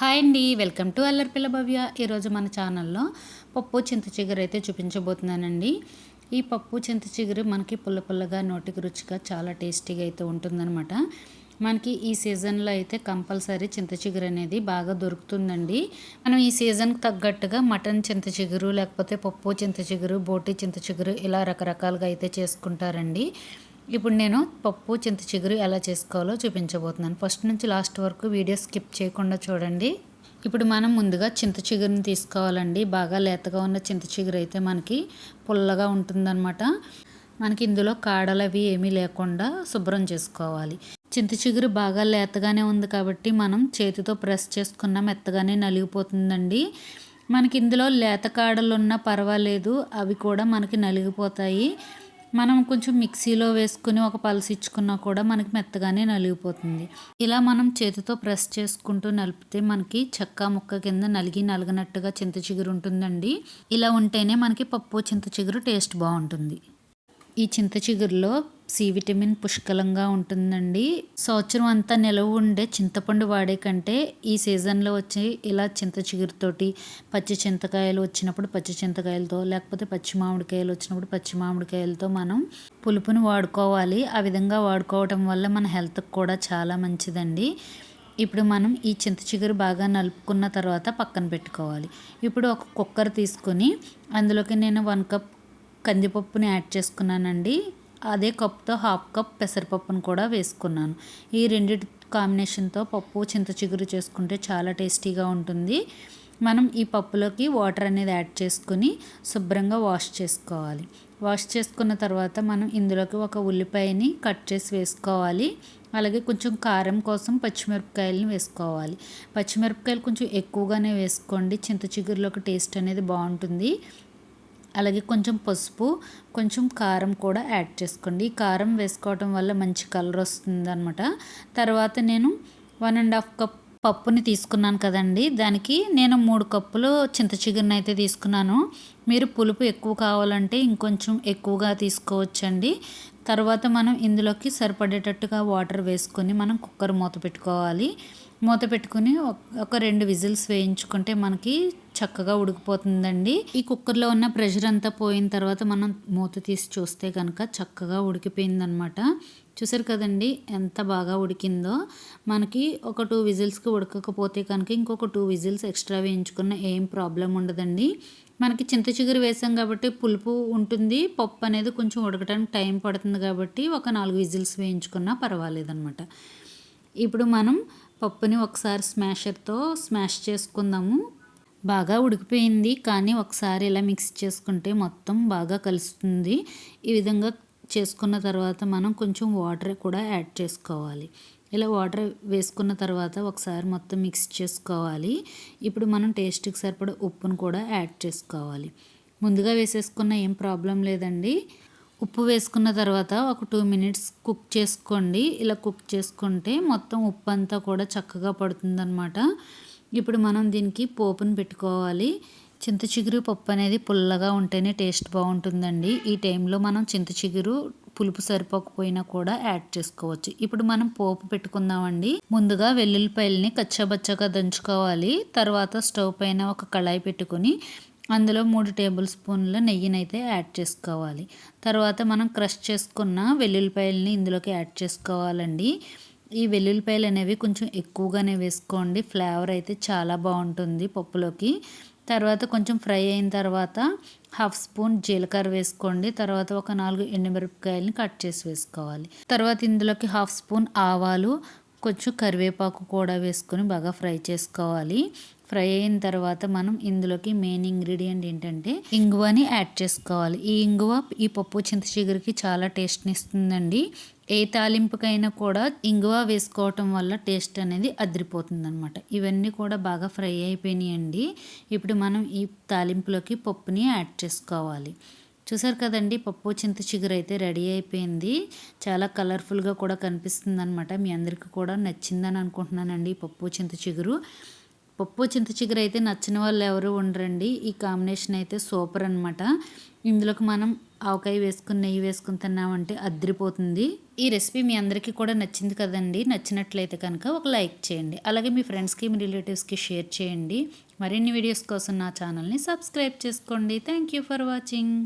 Hi అండి. Welcome to అల్లరిపిల్ల భవ్య. ఈరోజు మన ఛానల్లో పప్పు చింత చిగురు అయితే చూపించబోతున్నానండి. ఈ పప్పు చింత చిగురు మనకి పుల్ల పుల్లగా నోటికి రుచిగా చాలా టేస్టీగా అయితే ఉంటుందన్నమాట. మనకి ఈ సీజన్లో అయితే కంపల్సరీ చింత చిగురు అనేది బాగా దొరుకుతుందండి. మనం ఈ సీజన్కి తగ్గట్టుగా మటన్ చింత చిగురు లేకపోతే పప్పు చింత చిగురు బోటి చింత చిగురు ఇలా రకరకాలుగా అయితే చేసుకుంటారండి. ఇప్పుడు నేను పప్పు చింత చిగురు ఎలా చేసుకోవాలో చూపించబోతున్నాను. ఫస్ట్ నుంచి లాస్ట్ వరకు వీడియో స్కిప్ చేయకుండా చూడండి. ఇప్పుడు మనం ముందుగా చింత చిగురుని తీసుకోవాలండి. బాగా లేతగా ఉన్న చింత చిగురు అయితే మనకి పుల్లగా ఉంటుందన్నమాట. మనకి ఇందులో కాడలు అవి ఏమీ లేకుండా శుభ్రం చేసుకోవాలి. చింత చిగురు బాగా లేతగానే ఉంది కాబట్టి మనం చేతితో ప్రెస్ చేసుకున్న మెత్తగానే నలిగిపోతుందండి. మనకి ఇందులో లేత కాడలు ఉన్నా పర్వాలేదు అవి కూడా మనకి నలిగిపోతాయి. మనం కొంచెం మిక్సీలో వేసుకుని ఒక పలుసు ఇచ్చుకున్నా కూడా మనకి మెత్తగానే నలిగిపోతుంది. ఇలా మనం చేతితో ప్రెస్ చేసుకుంటూ నలిపితే మనకి చెక్క ముక్క కింద నలిగి నలగనట్టుగా చింత చిగురు ఉంటుందండి. ఇలా ఉంటేనే మనకి పప్పు చింత చిగురు టేస్ట్ బాగుంటుంది. ఈ చింత చిగురులో సి విటమిన్ పుష్కలంగా ఉంటుందండి. సంవత్సరం అంతా నిలవ ఉండే చింతపండు వాడే కంటే ఈ సీజన్లో వచ్చి ఇలా చింత చిగురుతోటి పచ్చి చింతకాయలు వచ్చినప్పుడు పచ్చి చింతకాయలతో లేకపోతే పచ్చి మామిడికాయలు వచ్చినప్పుడు పచ్చి మామిడికాయలతో మనం పులుపుని వాడుకోవాలి. ఆ విధంగా వాడుకోవటం వల్ల మన హెల్త్కి కూడా చాలా మంచిదండి. ఇప్పుడు మనం ఈ చింత చిగురు బాగా నలుపుకున్న తర్వాత పక్కన పెట్టుకోవాలి. ఇప్పుడు ఒక కుక్కర్ తీసుకొని అందులోకి నేను వన్ కప్ కందిపప్పుని యాడ్ చేసుకున్నానండి. అదే కప్తో హాఫ్ కప్ పెసరపప్పును కూడా వేసుకున్నాను. ఈ రెండింటి కాంబినేషన్తో పప్పు చింత చిగురు చేసుకుంటే చాలా టేస్టీగా ఉంటుంది. మనం ఈ పప్పులోకి వాటర్ అనేది యాడ్ చేసుకుని శుభ్రంగా వాష్ చేసుకోవాలి. వాష్ చేసుకున్న తర్వాత మనం ఇందులోకి ఒక ఉల్లిపాయని కట్ చేసి వేసుకోవాలి. అలాగే కొంచెం కారం కోసం పచ్చిమిరపకాయలని వేసుకోవాలి. పచ్చిమిరపకాయలు కొంచెం ఎక్కువగానే వేసుకోండి. చింత చిగురులోకి టేస్ట్ అనేది బాగుంటుంది. అలాగే కొంచెం పసుపు కొంచెం కారం కూడా యాడ్ చేసుకోండి. కారం వేసుకోవటం వల్ల మంచి కలర్ వస్తుంది అనమాట తర్వాత నేను వన్ అండ్ హాఫ్ కప్ పప్పుని తీసుకున్నాను కదండి. దానికి నేను మూడు కప్పులు చింత చిగురుని అయితే తీసుకున్నాను. మీరు పులుపు ఎక్కువ కావాలంటే ఇంకొంచెం ఎక్కువగా తీసుకోవచ్చండి. తర్వాత మనం ఇందులోకి సరిపడేటట్టుగా వాటర్ వేసుకొని మనం కుక్కర్ మూత పెట్టుకోవాలి. మూత పెట్టుకుని ఒక రెండు విజిల్స్ వేయించుకుంటే మనకి చక్కగా ఉడికిపోతుందండి. ఈ కుక్కర్లో ఉన్న ప్రెషర్ అంతా పోయిన తర్వాత మనం మూత తీసి చూస్తే కనుక చక్కగా ఉడికిపోయిందనమాట. చూసారు కదండి ఎంత బాగా ఉడికిందో. మనకి ఒక టూ విజిల్స్కి ఉడకకపోతే కనుక ఇంకొక టూ విజిల్స్ ఎక్స్ట్రా వేయించుకున్న ఏం ప్రాబ్లం ఉండదండి. మనకి చింత చిగురు వేసాం కాబట్టి పులుపు ఉంటుంది. పప్పు అనేది కొంచెం ఉడకడానికి టైం పడుతుంది కాబట్టి ఒక నాలుగు విజిల్స్ వేయించుకున్నా పర్వాలేదనమాట. ఇప్పుడు మనం పప్పుని ఒకసారి స్మాషర్తో స్మాష్ చేసుకుందాము. బాగా ఉడికిపోయింది. కానీ ఒకసారి ఇలా మిక్స్ చేసుకుంటే మొత్తం బాగా కలుస్తుంది. ఈ విధంగా చేసుకున్న తర్వాత మనం కొంచెం వాటర్ కూడా యాడ్ చేసుకోవాలి. ఇలా వాటర్ వేసుకున్న తర్వాత ఒకసారి మొత్తం మిక్స్ చేసుకోవాలి. ఇప్పుడు మనం టేస్ట్కి సరిపడ ఉప్పును కూడా యాడ్ చేసుకోవాలి. ముందుగా వేసేసుకున్న ఏం ప్రాబ్లం లేదండి. ఉప్పు వేసుకున్న తర్వాత ఒక టూ మినిట్స్ కుక్ చేసుకోండి. ఇలా కుక్ చేసుకుంటే మొత్తం ఉప్పు అంతా కూడా చక్కగా పడుతుందన్నమాట. ఇప్పుడు మనం దీనికి పోపును పెట్టుకోవాలి. చింత చిగురు పప్పు అనేది పుల్లగా ఉంటేనే టేస్ట్ బాగుంటుందండి. ఈ టైంలో మనం చింత చిగురు పులుపు సరిపోకపోయినా కూడా యాడ్ చేసుకోవచ్చు. ఇప్పుడు మనం పోపు పెట్టుకుందామండి. ముందుగా వెల్లుల్లిపాయలని కచ్చాబచ్చాగా దంచుకోవాలి. తర్వాత స్టవ్ పైన ఒక కళాయి పెట్టుకుని అందులో మూడు టేబుల్ స్పూన్ల నెయ్యినైతే యాడ్ చేసుకోవాలి. తర్వాత మనం క్రష్ చేసుకున్న వెల్లుల్లిపాయలని ఇందులోకి యాడ్ చేసుకోవాలండి. ఈ వెల్లుల్లిపాయలు అనేవి కొంచెం ఎక్కువగానే వేసుకోండి. ఫ్లేవర్ అయితే చాలా బాగుంటుంది పప్పులోకి. తర్వాత కొంచెం ఫ్రై అయిన తర్వాత హాఫ్ స్పూన్ జీలకర్ర వేసుకోండి. తర్వాత ఒక నాలుగు ఎండుమిరపకాయలని కట్ చేసి వేసుకోవాలి. తర్వాత ఇందులోకి హాఫ్ స్పూన్ ఆవాలు కొంచెం కరివేపాకు కూడా వేసుకొని బాగా ఫ్రై చేసుకోవాలి. ఫ్రై అయిన తర్వాత మనం ఇందులోకి మెయిన్ ఇంగ్రీడియంట్ ఏంటంటే ఇంగువని యాడ్ చేసుకోవాలి. ఈ ఇంగువ ఈ పప్పు చింత చిగురికి చాలా టేస్ట్ని ఇస్తుందండి. ఏ తాలింపుకైనా కూడా ఇంగువ వేసుకోవటం వల్ల టేస్ట్ అనేది అదిరిపోతుంది అనమాట ఇవన్నీ కూడా బాగా ఫ్రై అయిపోయినాయండి. ఇప్పుడు మనం ఈ తాలింపులోకి పప్పుని యాడ్ చేసుకోవాలి. చూసారు కదండి పప్పు చింత చిగురు అయితే రెడీ అయిపోయింది. చాలా కలర్ఫుల్గా కూడా కనిపిస్తుంది అనమాట మీ అందరికీ కూడా నచ్చిందని అనుకుంటున్నానండి పప్పు చింత చిగురు. పప్పు చింత చిగురు అయితే నచ్చిన వాళ్ళు ఎవరు ఉండరండి. ఈ కాంబినేషన్ అయితే సూపర్ అనమాట ఇందులోకి మనం ఆవకాయ వేసుకుని నెయ్యి వేసుకుని తిన్నామంటే అద్దరిపోతుంది ఈ రెసిపీ మీ అందరికీ కూడా నచ్చింది కదండి. నచ్చినట్లయితే కనుక ఒక లైక్ చేయండి. అలాగే మీ ఫ్రెండ్స్కి మీ రిలేటివ్స్కి షేర్ చేయండి. మరిన్ని వీడియోస్ కోసం నా ఛానల్ని సబ్స్క్రైబ్ చేసుకోండి. Thank you for watching.